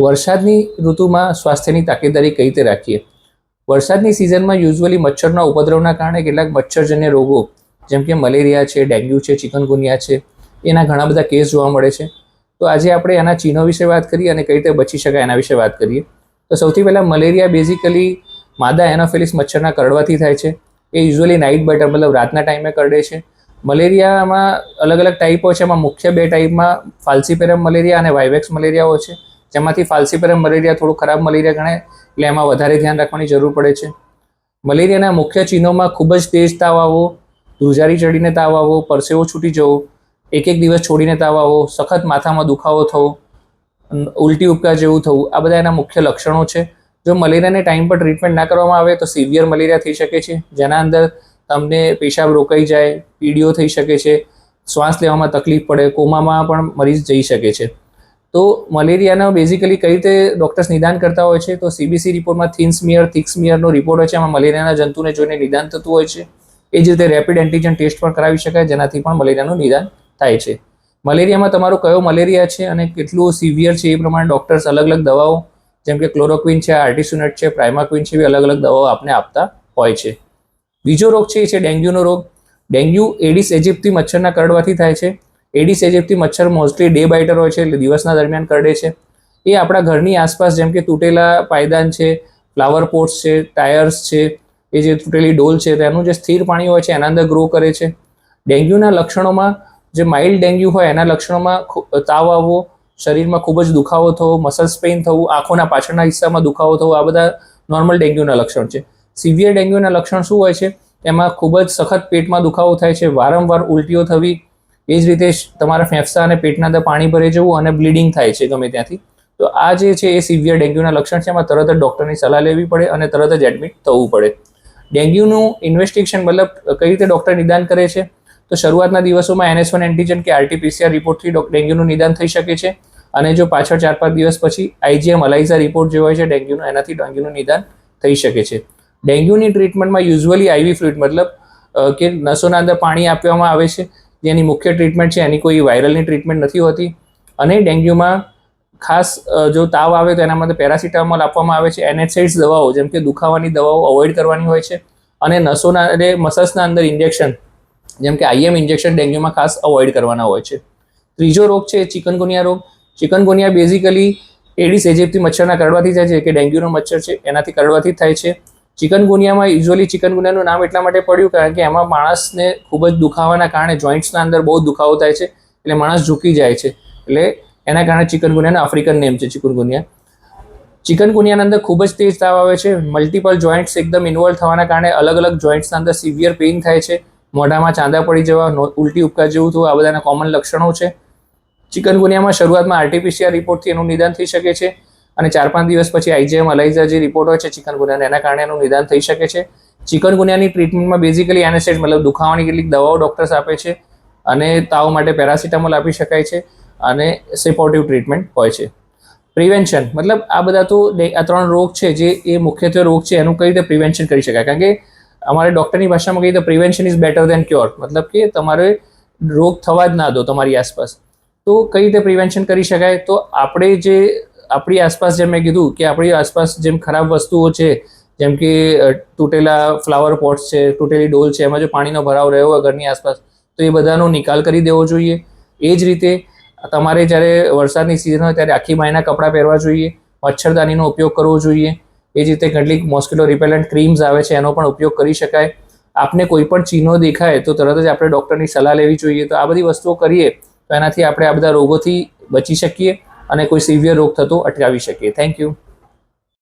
વરસાદની ઋતુમાં સ્વાસ્થ્યની તાકેદારી કઈ રીતે રાખીએ? વરસાદની સિઝનમાં યુઝ્યુઅલી મચ્છરના ઉપદ્રવના કારણે કેટલાક મચ્છરજન્ય રોગો, જેમ કે મલેરિયા છે, ડેન્ગ્યુ છે, ચિકનગુનિયા છે, એના ઘણા બધા કેસ જોવા મળે છે. તો આજે આપણે એના ચિહ્નો વિશે વાત કરીએ અને કઈ રીતે બચી શકાય એના વિશે વાત કરીએ. તો સૌથી પહેલાં મલેરિયા બેઝિકલી માદા એનોફિલિસ મચ્છરના કરડવાથી થાય છે. એ યુઝ્યુઅલી નાઇટ બાઇટર મતલબ રાતના ટાઈમે કરડે છે. મલેરિયામાં અલગ અલગ ટાઈપો છે. એમાં મુખ્ય બે ટાઈપમાં ફાલ્સીપેરમ મલેરિયા અને વાઇવેક્સ મલેરિયાઓ છે. જેમાંથી ફાલ્સીપેરમ મલેરિયા થોડું ખરાબ મલેરિયા ગણાય, એટલે એમાં વધારે ધ્યાન રાખવાની જરૂર પડે છે. મલેરિયાના મુખ્ય ચિહ્નોમાં ખૂબ જ તેજ તાવ આવવો, ધ્રુજારી ચડીને તાવ આવવો, પરસેવો છૂટી જવો એક એક દિવસ છોડીને તાવ આવવો, સખત માથામાં દુખાવો થવો ઉલટી ઉપકા જેવું થવું, આ બધા એના મુખ્ય લક્ષણો છે. જો મલેરિયાને ટાઈમ પર ટ્રીટમેન્ટ ના કરવામાં આવે તો સિવિયર મલેરિયા થઈ શકે છે, જેના અંદર તમને પેશાબ રોકાઈ જાય, પીડીઓ થઈ શકે છે, શ્વાસ લેવામાં તકલીફ પડે, કોમામાં પણ મરીઝ જઈ શકે છે. તો મલેરિયાના બેઝિકલી કઈ રીતે ડૉક્ટર્સ નિદાન કરતા હોય છે? તો સીબીસી રિપોર્ટમાં થિન સ્મિયર થિક સ્મિયરનો રિપોર્ટ હોય છે. એમાં મલેરિયાના જંતુને જોઈને નિદાન થતું હોય છે. એ જ રીતે રેપિડ એન્ટીજન ટેસ્ટ પણ કરાવી શકાય, જેનાથી પણ મલેરિયાનું નિદાન થાય છે. મલેરિયામાં તમારો કયો મલેરિયા છે અને કેટલું સિવિયર છે એ પ્રમાણે ડૉક્ટર્સ અલગ અલગ દવાઓ, જેમ કે ક્લોરોક્વિન છે આર્ટિસુનેટ છે પ્રાઇમાક્વિન છે, એવી અલગ અલગ દવાઓ આપને આપતા હોય છે. બીજો રોગ છે એ છે ડેન્ગ્યુનો રોગ. ડેન્ગ્યુ એડિસ એજિપ્તી મચ્છરના કરડવાથી થાય છે. એડિસ એજિપ્તી મચ્છર મોસ્ટલી ડે બાઇટર હોય છે, એટલે દિવસના દરમિયાન કરડે છે. એ આપણા ઘરની આસપાસ જેમ કે તૂટેલા પાયદાન છે ફ્લાવર પોટ્સ છે ટાયર્સ છે, એ જે તૂટેલી ડોલ છે, તેનું જે સ્થિર પાણી હોય છે, એના અંદર ગ્રો કરે છે. ડેન્ગ્યુના લક્ષણોમાં જે માઇલ્ડ ડેન્ગ્યુ હોય, એના લક્ષણોમાં તાવ આવવો, શરીરમાં ખૂબ જ દુખાવો થવો મસલ્સ પેઇન થવું, આંખોના પાછળના હિસ્સામાં દુખાવો થવો, આ બધા નોર્મલ ડેન્ગ્યુના લક્ષણ છે. સિવિયર ડેન્ગ્યુના લક્ષણ શું હોય છે? એમાં ખૂબ જ સખત પેટમાં દુખાવો થાય છે, વારંવાર ઉલટીઓ થવી એ જ રીતે તમારા ફેફસા અને પેટના અંદર પાણી ભરે જવું અને બ્લીડિંગ થાય છે ગમે ત્યાંથી. તો આ જે છે એ સિવિયર ડેન્ગ્યુના લક્ષણ છે, એમાં તરત જ ડૉક્ટરની સલાહ લેવી પડે અને તરત જ એડમિટ થવું પડે. ડેન્ગ્યુનું ઇન્વેસ્ટિગેશન મતલબ કઈ રીતે ડૉક્ટર નિદાન કરે છે? તો શરૂઆતના દિવસોમાં એનએસ વન એન્ટીજન કે આરટીપીસીઆર રિપોર્ટથી ડેન્ગ્યુનું નિદાન થઈ શકે છે. અને જો પાછળ ચાર પાંચ દિવસ પછી આઈજીએમ અલાઇઝા રિપોર્ટ જે હોય છે, ડેન્ગ્યુનો, એનાથી ડેન્ગ્યુનું નિદાન થઈ શકે છે. ડેન્ગ્યુની ટ્રીટમેન્ટમાં યુઝ્યુઅલી આઈવી ફ્લુઇડ મતલબ કે નસોના અંદર પાણી આપવામાં આવે છે. જેની મુખ્ય ટ્રીટમેન્ટ છે, એની કોઈ વાયરલની ટ્રીટમેન્ટ નથી હોતી. અને ડેન્ગ્યુમાં ખાસ જો તાવ આવે તો એના માટે પેરાસિટામોલ આપવામાં આવે છે એનેસાઇડ્સ દવાઓ, જેમ કે દુખાવાની દવાઓ અવોઇડ કરવાની હોય છે. અને નસોના, એટલે મસલ્સના અંદર ઇન્જેક્શન જેમ કે આઈએમ ઇન્જેક્શન ડેન્ગ્યુમાં ખાસ અવોઇડ કરવાના હોય છે. ત્રીજો રોગ છે, ચિકનગુનિયા રોગ. ચિકનગુનિયા બેઝિકલી એડિસ એજિપ્તી મચ્છરના કરડવાથી થાય છે, કે ડેન્ગ્યુનો મચ્છર છે, એનાથી કરડવાથી થાય છે. ચિકનગુનિયામાં યુઝ્યુઅલી ચિકનગુનિયાનું નામ એટલા માટે પડ્યું કારણ કે એમાં માણસને ખૂબ જ દુખાવાના કારણે જોઈન્ટ્સના અંદર બહુ દુખાવો થાય છે, એટલે માણસ ઝૂકી જાય છે. એટલે એના કારણે ચિકનગુનિયાનો આફ્રિકન નેમ છે ચિકનગુનિયા. ચિકનગુનિયાના અંદર ખૂબ જ તેજ તાવ આવે છે મલ્ટિપલ જોઈન્ટ્સ એકદમ ઇન્વોલ્વ થવાના કારણે અલગ અલગ જોઈન્ટ્સના અંદર સિવિયર પેઇન થાય છે, મોઢામાં ચાંદા પડી જવા ઉલટી ઉપકા જેવું થવું, આ બધાના કોમન લક્ષણો છે. ચિકનગુનિયામાં શરૂઆતમાં આરટીપીસીઆર રિપોર્ટથી એનું નિદાન થઈ શકે છે. અને ચાર પાંચ દિવસ પછી આઈજીએમ અલાઇઝા જે રિપોર્ટ હોય છે ચિકનગુનિયાનો એના કારણે એનું નિદાન થઈ શકે છે. ચિકનગુનિયાની ટ્રીટમેન્ટમાં બેઝિકલી એનેસેડ મતલબ દુખાવાની કેટલીક દવાઓ ડૉક્ટર્સ આપે છે અને તાવ માટે પેરાસિટામોલ આપી શકાય છે અને સપોર્ટિવ ટ્રીટમેન્ટ હોય છે. પ્રિવેન્શન મતલબ આ બધા તો આ ત્રણ રોગ છે જે એ મુખ્યત્વે રોગ છે એનું કઈ રીતે પ્રિવેન્શન કરી શકાય? કારણ કે અમારે ડૉક્ટરની ભાષામાં કહીએ તો prevention is better than cure મતલબ કે તમારે રોગ થવા જ ના દો તમારી આસપાસ. તો કઈ રીતે પ્રિવેન્શન કરી શકાય? તો આપણે જે આપણી આસપાસ જેમ મેં કીધું કે આપણી આસપાસ જેમ ખરાબ વસ્તુઓ છે, જેમ કે તૂટેલા ફ્લાવર પોટ્સ છે, તૂટેલી ડોલ છે, એમાં જો પાણીનો ભરાવ રહ્યો હોય ઘરની આસપાસ, તો એ બધાનો નિકાલ કરી દેવો જોઈએ. એ જ રીતે તમારે જ્યારે વરસાદની સિઝન હોય ત્યારે આખી બાયના કપડાં પહેરવા જોઈએ, મચ્છરદાનીનો ઉપયોગ કરવો જોઈએ. એ જ રીતે કેટલીક મોસ્કિટો રિપેલન્ટ ક્રીમ્સ આવે છે, એનો પણ ઉપયોગ કરી શકાય. આપને કોઈ પણ ચિહ્નો દેખાય તો તરત જ આપણે ડૉક્ટરની સલાહ લેવી જોઈએ. તો આ બધી વસ્તુઓ કરીએ તો એનાથી આપણે આ બધા રોગોથી બચી શકીએ. અને કોઈ સિવિયર રોગ થતો અટકાવી શકીએ. Thank you